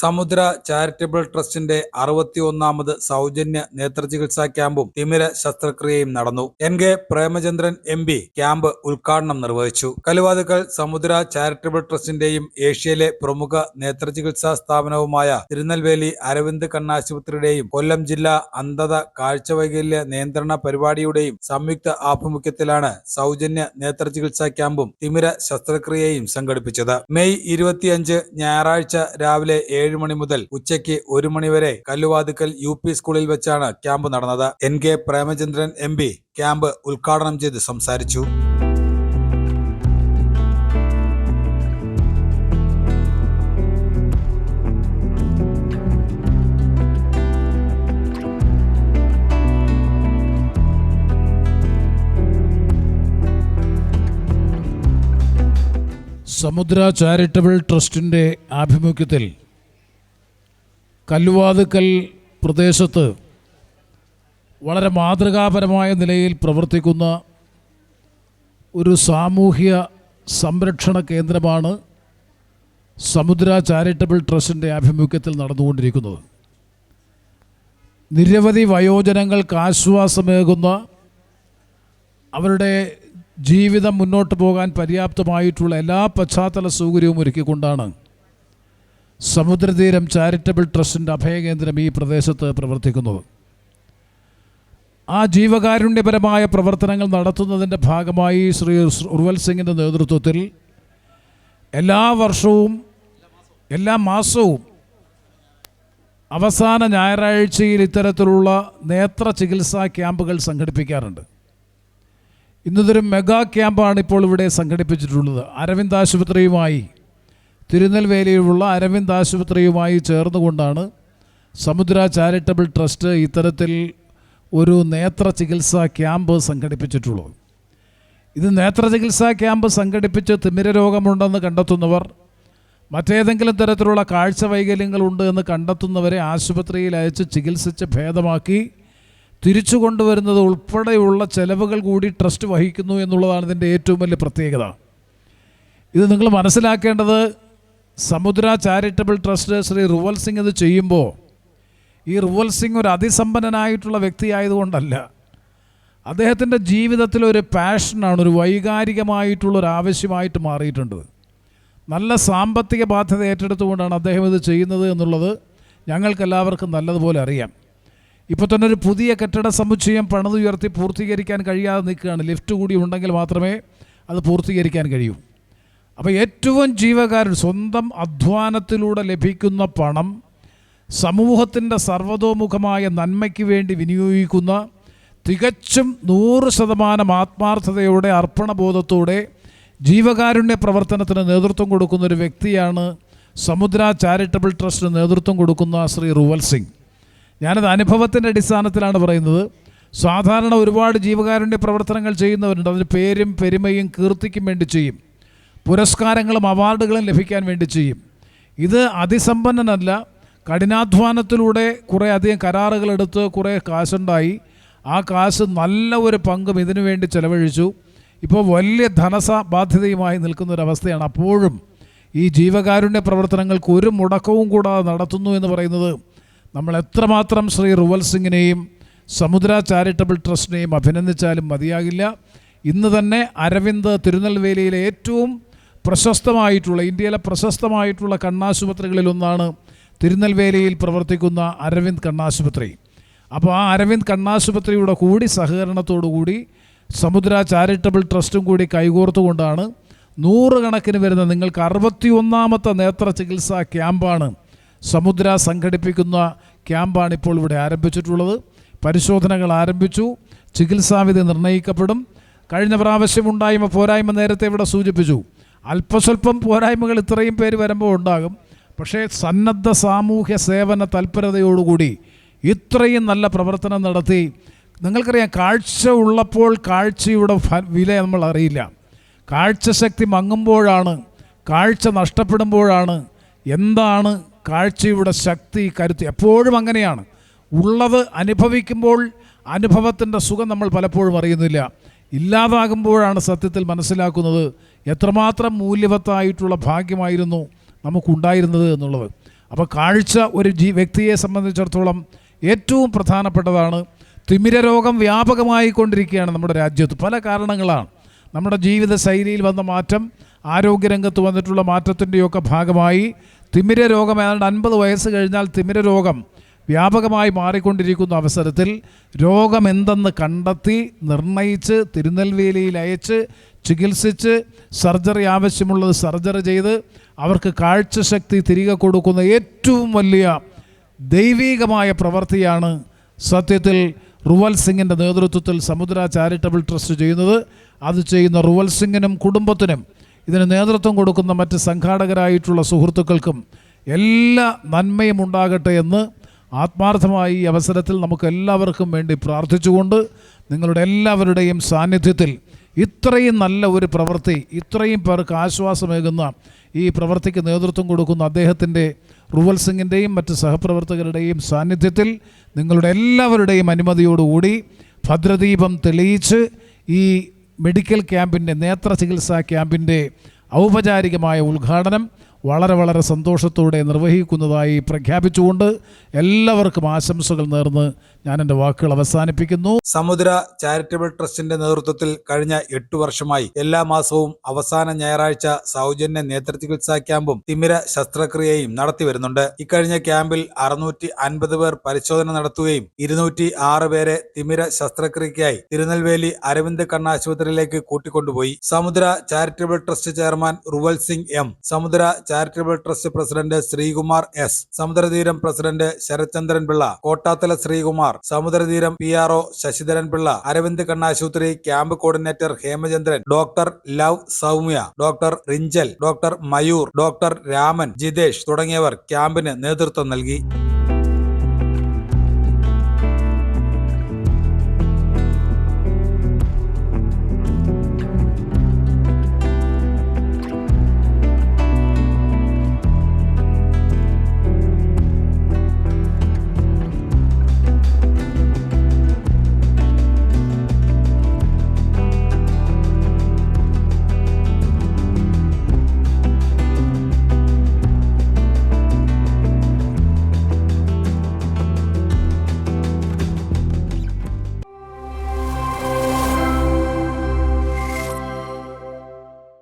സമുദ്ര ചാരിറ്റബിൾ ട്രസ്റ്റിന്റെ അറുപത്തി ഒന്നാമത് സൗജന്യ നേത്രചികിത്സാ ക്യാമ്പും തിമിര ശസ്ത്രക്രിയയും നടന്നു. N. K. Premachandran M. P. Camp ഉദ്ഘാടനം നിർവഹിച്ചു. കലുവാതുക്കൽ സമുദ്ര ചാരിറ്റബിൾ ട്രസ്റ്റിന്റെയും ഏഷ്യയിലെ പ്രമുഖ നേത്രചികിത്സാ സ്ഥാപനവുമായ തിരുനെൽവേലി അരവിന്ദ് കണ്ണാശുപത്രിയുടെയും കൊല്ലം ജില്ലാ അന്ധത കാഴ്ചവൈകല്യ നിയന്ത്രണ പരിപാടിയുടെയും സംയുക്ത ആഭിമുഖ്യത്തിലാണ് സൗജന്യ നേത്രചികിത്സാ ക്യാമ്പും തിമിര ശസ്ത്രക്രിയയും സംഘടിപ്പിച്ചത്. മെയ് ഇരുപത്തിയഞ്ച് ഞായറാഴ്ച രാവിലെ ഏഴ് മണി മുതൽ ഉച്ചയ്ക്ക് ഒരു മണിവരെ കല്ലുവാതുക്കൽ യു പി സ്കൂളിൽ വെച്ചാണ് ക്യാമ്പ് നടന്നത്. N K Premachandran M P camp ഉദ്ഘാടനം ചെയ്ത് സംസാരിച്ചു. സമുദ്ര ചാരിറ്റബിൾ ട്രസ്റ്റിന്റെ ആഭിമുഖ്യത്തിൽ കല്ലുവാതുക്കൽ പ്രദേശത്ത് വളരെ മാതൃകാപരമായ നിലയിൽ പ്രവർത്തിക്കുന്ന ഒരു സാമൂഹ്യ സംരക്ഷണ കേന്ദ്രമാണ് സമുദ്ര ചാരിറ്റബിൾ ട്രസ്റ്റിന്റെ ആഭിമുഖ്യത്തിൽ നടന്നുകൊണ്ടിരിക്കുന്നത്. നിരവധി വയോജനങ്ങൾക്ക് ആശ്വാസമേകുന്ന അവരുടെ ജീവിതം മുന്നോട്ട് പോകാൻ പര്യാപ്തമായിട്ടുള്ള എല്ലാ പശ്ചാത്തല സൗകര്യവും ഒരുക്കിക്കൊണ്ടാണ് സമുദ്രതീരം ചാരിറ്റബിൾ ട്രസ്റ്റിന്റെ അഭയകേന്ദ്രം ഈ പ്രദേശത്ത് പ്രവർത്തിക്കുന്നത് ആ ജീവകാരുണ്യപരമായ പ്രവർത്തനങ്ങൾ നടത്തുന്നതിന്റെ ഭാഗമായി ശ്രീ ഉർവൽ സിംഗിന്റെ നേതൃത്വത്തിൽ എല്ലാ വർഷവും എല്ലാ മാസവും അവസാന ഞായറാഴ്ചയിൽ ഇത്തരത്തിലുള്ള നേത്ര ചികിത്സാ ക്യാമ്പുകൾ സംഘടിപ്പിക്കാറുണ്ട്. ഇന്നതൊരു മെഗാ ക്യാമ്പാണ് ഇപ്പോൾ ഇവിടെ സംഘടിപ്പിച്ചിട്ടുള്ളത്. അരവിന്ദ് ആശുപത്രിയുമായി തിരുനെൽവേലിയിലുള്ള അരവിന്ദ് ആശുപത്രിയുമായി ചേർന്നുകൊണ്ടാണ് സമുദ്ര ചാരിറ്റബിൾ ട്രസ്റ്റ് ഇത്തരത്തിൽ ഒരു നേത്ര ചികിത്സാ ക്യാമ്പ് സംഘടിപ്പിച്ചിട്ടുള്ളത്. ഇത് നേത്ര ചികിത്സാ ക്യാമ്പ് സംഘടിപ്പിച്ച് തിമിര രോഗമുണ്ടെന്ന് കണ്ടെത്തുന്നവർ മറ്റേതെങ്കിലും തരത്തിലുള്ള കാഴ്ച വൈകല്യങ്ങളുണ്ട് എന്ന് കണ്ടെത്തുന്നവരെ ആശുപത്രിയിൽ അയച്ച് ചികിത്സിച്ച് ഭേദമാക്കി തിരിച്ചു കൊണ്ടുവരുന്നത് ഉൾപ്പെടെയുള്ള ചെലവുകൾ കൂടി ട്രസ്റ്റ് വഹിക്കുന്നു എന്നുള്ളതാണ് ഇതിന്റെ ഏറ്റവും വലിയ പ്രത്യേകത. ഇത് നിങ്ങൾ മനസ്സിലാക്കേണ്ടത് സമുദ്ര ചാരിറ്റബിൾ ട്രസ്റ്റ് ശ്രീ റുവൽ സിംഗ് ഇത് ചെയ്യുമ്പോൾ ഈ റുവൽ സിംഗ് ഒരു അതിസമ്പന്നനായിട്ടുള്ള വ്യക്തിയായതുകൊണ്ടല്ല. അദ്ദേഹത്തിന്റെ ജീവിതത്തിൽ ഒരു പാഷനാണ് ഒരു വൈകാരികമായിട്ടുള്ള ഒരു ആവശ്യമായിട്ട് മാറിയിട്ടുണ്ട്. നല്ല സാമ്പത്തിക ബാധ്യത ഏറ്റെടുത്തുകൊണ്ടാണ് അദ്ദേഹം ഇത് ചെയ്യുന്നത് എന്നുള്ളത് ഞങ്ങൾക്കെല്ലാവർക്കും നല്ലതുപോലെ അറിയാം. ഇപ്പോൾ തന്നെ ഒരു പുതിയ കെട്ടിട സമുച്ചയം പണിതുയർത്തി പൂർത്തീകരിക്കാൻ കഴിയാതെ നിൽക്കുകയാണ്. ലിഫ്റ്റ് കൂടി ഉണ്ടെങ്കിൽ മാത്രമേ അത് പൂർത്തീകരിക്കാൻ കഴിയൂ. അപ്പോൾ ഏറ്റവും ജീവകാരൻ സ്വന്തം അധ്വാനത്തിലൂടെ ലഭിക്കുന്ന പണം സമൂഹത്തിന്റെ സർവതോമുഖമായ നന്മയ്ക്ക് വേണ്ടി വിനിയോഗിക്കുന്ന തികച്ചും നൂറ് ശതമാനം ആത്മാർത്ഥതയോടെ അർപ്പണബോധത്തോടെ ജീവകാരുണ്യ പ്രവർത്തനത്തിന് നേതൃത്വം കൊടുക്കുന്ന ഒരു വ്യക്തിയാണ് സമുദ്ര ചാരിറ്റബിൾ ട്രസ്റ്റിന് നേതൃത്വം കൊടുക്കുന്ന ശ്രീ റുവൽ സിംഗ്. ഞാനത് അനുഭവത്തിന്റെ അടിസ്ഥാനത്തിലാണ് പറയുന്നത്. സാധാരണ ഒരുപാട് ജീവകാരുണ്യ പ്രവർത്തനങ്ങൾ ചെയ്യുന്നവരുണ്ട്. അതിന് പേരും പെരുമയും കീർത്തിക്കും വേണ്ടി ചെയ്യും. പുരസ്കാരങ്ങളും അവാർഡുകളും ലഭിക്കാൻ വേണ്ടി ചെയ്യും. ഇത് അതിസമ്പന്നനല്ല. കഠിനാധ്വാനത്തിലൂടെ കുറേ അധികം കരാറുകളെടുത്ത് കുറേ കാശുണ്ടായി. ആ കാശ് നല്ല ഒരു പങ്കും ഇതിനു വേണ്ടി ചെലവഴിച്ചു. ഇപ്പോൾ വലിയ ധനസ ബാധ്യതയുമായി നിൽക്കുന്നൊരവസ്ഥയാണ് അപ്പോഴും. ഈ ജീവകാരുണ്യ പ്രവർത്തനങ്ങൾക്ക് ഒരു മുടക്കവും കൂടാതെ നടത്തുന്നു എന്ന് പറയുന്നത് നമ്മൾ എത്രമാത്രം ശ്രീ റുവൽ സിംഗിനെയും സമുദ്ര ചാരിറ്റബിൾ ട്രസ്റ്റിനെയും അഭിനന്ദിച്ചാലും മതിയാകില്ല. ഇന്ന് തന്നെ അരവിന്ദ് തിരുനെൽവേലിയിലെ ഏറ്റവും പ്രശസ്തമായിട്ടുള്ള ഇന്ത്യയിലെ പ്രശസ്തമായിട്ടുള്ള കണ്ണാശുപത്രികളിലൊന്നാണ് തിരുനെൽവേലിയിൽ പ്രവർത്തിക്കുന്ന അരവിന്ദ് കണ്ണാശുപത്രി. അപ്പോൾ ആ അരവിന്ദ് കണ്ണാശുപത്രിയുടെ കൂടി സഹകരണത്തോടുകൂടി സമുദ്ര ചാരിറ്റബിൾ ട്രസ്റ്റും കൂടി കൈകോർത്തുകൊണ്ടാണ് നൂറുകണക്കിന് വരുന്ന നിങ്ങൾക്ക് അറുപത്തി ഒന്നാമത്തെ നേത്ര ചികിത്സാ ക്യാമ്പാണ് സമുദ്ര സംഘടിപ്പിക്കുന്ന ക്യാമ്പാണ് ഇപ്പോൾ ഇവിടെ ആരംഭിച്ചിട്ടുള്ളത്. പരിശോധനകൾ ആരംഭിച്ചു ചികിത്സാവിധി നിർണയിക്കപ്പെടും കഴിഞ്ഞ പ്രാവശ്യം ഉണ്ടായ്മ പോരായ്മ നേരത്തെ ഇവിടെ സൂചിപ്പിച്ചു. അല്പസ്വല്പം പോരായ്മകൾ ഇത്രയും പേര് വരുമ്പോൾ ഉണ്ടാകും. പക്ഷേ സന്നദ്ധ സാമൂഹ്യ സേവന തൽപരതയോടുകൂടി ഇത്രയും നല്ല പ്രവർത്തനം നടത്തി നിങ്ങൾക്കറിയാം കാഴ്ച ഉള്ളപ്പോൾ കാഴ്ചയുടെ വില നമ്മൾ അറിയില്ല. കാഴ്ചശക്തി മങ്ങുമ്പോഴാണ് കാഴ്ച നഷ്ടപ്പെടുമ്പോഴാണ് എന്താണ് കാഴ്ചയുടെ ശക്തി കരുത്ത്. എപ്പോഴും അങ്ങനെയാണ്. ഉള്ളത് അനുഭവിക്കുമ്പോൾ അനുഭവത്തിന്റെ സുഖം നമ്മൾ പലപ്പോഴും അറിയുന്നില്ല. ഇല്ലാതാകുമ്പോഴാണ് സത്യത്തിൽ മനസ്സിലാക്കുന്നത് എത്രമാത്രം മൂല്യവത്തായിട്ടുള്ള ഭാഗ്യമായിരുന്നു നമുക്കുണ്ടായിരുന്നത് എന്നുള്ളത്. അപ്പോൾ കാഴ്ച ഒരു ജീ വ്യക്തിയെ സംബന്ധിച്ചിടത്തോളം ഏറ്റവും പ്രധാനപ്പെട്ടതാണ്. തിമിര രോഗം വ്യാപകമായി കൊണ്ടിരിക്കുകയാണ് നമ്മുടെ രാജ്യത്ത്. പല കാരണങ്ങളാണ്. നമ്മുടെ ജീവിത ശൈലിയിൽ വന്ന മാറ്റം ആരോഗ്യരംഗത്ത് വന്നിട്ടുള്ള മാറ്റത്തിന്റെയൊക്കെ ഭാഗമായി തിമിര രോഗം ഏതാണ്ട് അൻപത് വയസ്സ് കഴിഞ്ഞാൽ തിമിര രോഗം വ്യാപകമായി മാറിക്കൊണ്ടിരിക്കുന്ന അവസരത്തിൽ രോഗമെന്തെന്ന് കണ്ടെത്തി നിർണയിച്ച് തിരുനെൽവേലിയിൽ അയച്ച് ചികിത്സിച്ച് സർജറി ആവശ്യമുള്ളത് സർജറി ചെയ്ത് അവർക്ക് കാഴ്ചശക്തി തിരികെ കൊടുക്കുന്ന ഏറ്റവും വലിയ ദൈവീകമായ പ്രവൃത്തിയാണ് സത്യത്തിൽ റുവൽ സിംഗിന്റെ നേതൃത്വത്തിൽ സമുദ്ര ചാരിറ്റബിൾ ട്രസ്റ്റ് ചെയ്യുന്നത്. അത് ചെയ്യുന്ന റുവൽ സിംഗിനും കുടുംബത്തിനും ഇതിന് നേതൃത്വം കൊടുക്കുന്ന മറ്റ് സംഘാടകരായിട്ടുള്ള സുഹൃത്തുക്കൾക്കും എല്ലാ നന്മയും ഉണ്ടാകട്ടെ എന്ന് ആത്മാർത്ഥമായി ഈ അവസരത്തിൽ നമുക്ക് എല്ലാവർക്കും വേണ്ടി പ്രാർത്ഥിച്ചുകൊണ്ട് നിങ്ങളുടെ എല്ലാവരുടെയും സാന്നിധ്യത്തിൽ ഇത്രയും നല്ല ഒരു പ്രവൃത്തി ഇത്രയും പേർക്ക് ആശ്വാസമേകുന്ന ഈ പ്രവൃത്തിക്ക് നേതൃത്വം കൊടുക്കുന്ന അദ്ദേഹത്തിന്റെ റുവൽ സിംഗിന്റെയും മറ്റ് സഹപ്രവർത്തകരുടെയും സാന്നിധ്യത്തിൽ നിങ്ങളുടെ എല്ലാവരുടെയും അനുമതിയോടുകൂടി ഭദ്രദീപം തെളിയിച്ച് ഈ മെഡിക്കൽ ക്യാമ്പിന്റെ നേത്ര ചികിത്സാ ക്യാമ്പിന്റെ ഔപചാരികമായ ഉദ്ഘാടനം വളരെ വളരെ സന്തോഷത്തോടെ നിർവഹിക്കുന്നതായി പ്രഖ്യാപിച്ചുകൊണ്ട് എല്ലാവർക്കും ആശംസകൾ നേർന്ന് ഞാൻ എന്റെ വാക്കുകൾ അവസാനിപ്പിക്കുന്നു. സമുദ്ര ചാരിറ്റബിൾ ട്രസ്റ്റിന്റെ നേതൃത്വത്തിൽ കഴിഞ്ഞ എട്ടു വർഷമായി എല്ലാ മാസവും അവസാന ഞായറാഴ്ച സൗജന്യ നേത്രചികിത്സാ ക്യാമ്പും തിമിര ശസ്ത്രക്രിയയും നടത്തി വരുന്നുണ്ട്. ഇക്കഴിഞ്ഞ ക്യാമ്പിൽ അറുന്നൂറ്റി അൻപത് പേർ പരിശോധന നടത്തുകയും ഇരുന്നൂറ്റി ആറ് പേരെ തിമിര ശസ്ത്രക്രിയയ്ക്കായി തിരുനെൽവേലി അരവിന്ദ് കണ്ണാശുപത്രിയിലേക്ക് കൂട്ടിക്കൊണ്ടുപോയി. Samudra charitable trust chairman Ruval Singh M. Samudra charitable trust president Sreekumar S. Samudratheeram president Sharathchandran Pillai. Kottathala Sreekumar. Samudratheeram P R O Sasidharan Pillai. Aravind കണ്ണാശുപത്രി camp coordinator Hemachandran. Doctor Lav Saumya. Doctor Rinchal. Doctor Mayur. Doctor Raman Jithesh തുടങ്ങിയവർ ക്യാമ്പിന് നേതൃത്വം നൽകി.